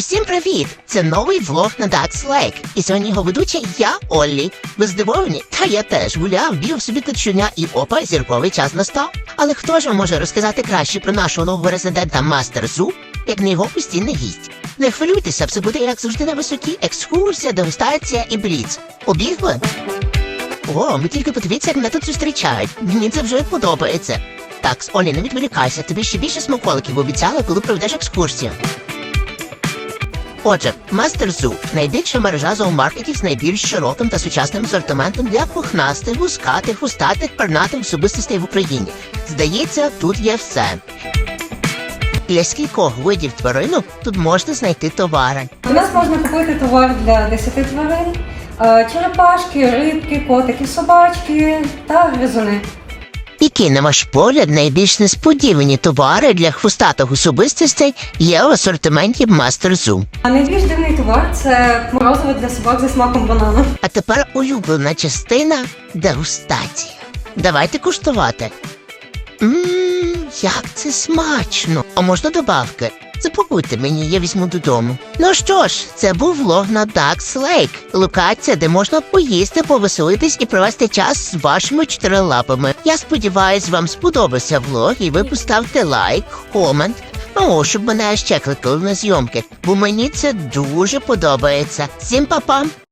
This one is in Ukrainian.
Усім привіт! Це новий влог на Dax Lake. І сьогодні його ведуча я, Оллі. Ви здивовані? Та я теж гуляв, бігав собі щодня і опа, зірковий час настав. Але хто ж вам може розказати краще про нашого нового резидента Мастер Зу, як не його постійний гість? Не хвилюйтеся, все буде як завжди на висоті. Екскурсія, дегустація і бліц. Обігли? О, ми тільки подивіться, як мене тут зустрічають. Мені це вже подобається. Так, Олі, не відволікайся, тобі ще більше смаколиків обіцяли, коли проведеш екскурсію. Отже, Мастер Зу найбільша мережа зоомаркетів з найбільш широким та сучасним асортиментом для пухнастих, гускатих, устатих, пернатих особистостей в Україні. Здається, тут є все. Для скількох видів тваринок тут можна знайти товари. У нас можна купити товар для 10 тварин, е, черепашки, рибки, котики, собачки та гризуни. Які, на ваш погляд, найбільш несподівані товари для хвостатих особистостей є в асортименті Мастер Зу. А найбільш дивний товар це морозиво для собак зі смаком банану. А тепер улюблена частина дегустація. Давайте куштувати. Ммм, як це смачно! А можна добавки? Запакуйте мені, я візьму додому. Ну що ж, це був влог на Ducks Lake. Локація, де можна поїсти, повеселитись і провести час з вашими чотирилапами. Я сподіваюсь, вам сподобався влог і ви поставте лайк, комент. Ну, щоб мене ще кликали на зйомки, бо мені це дуже подобається. Всім па-па!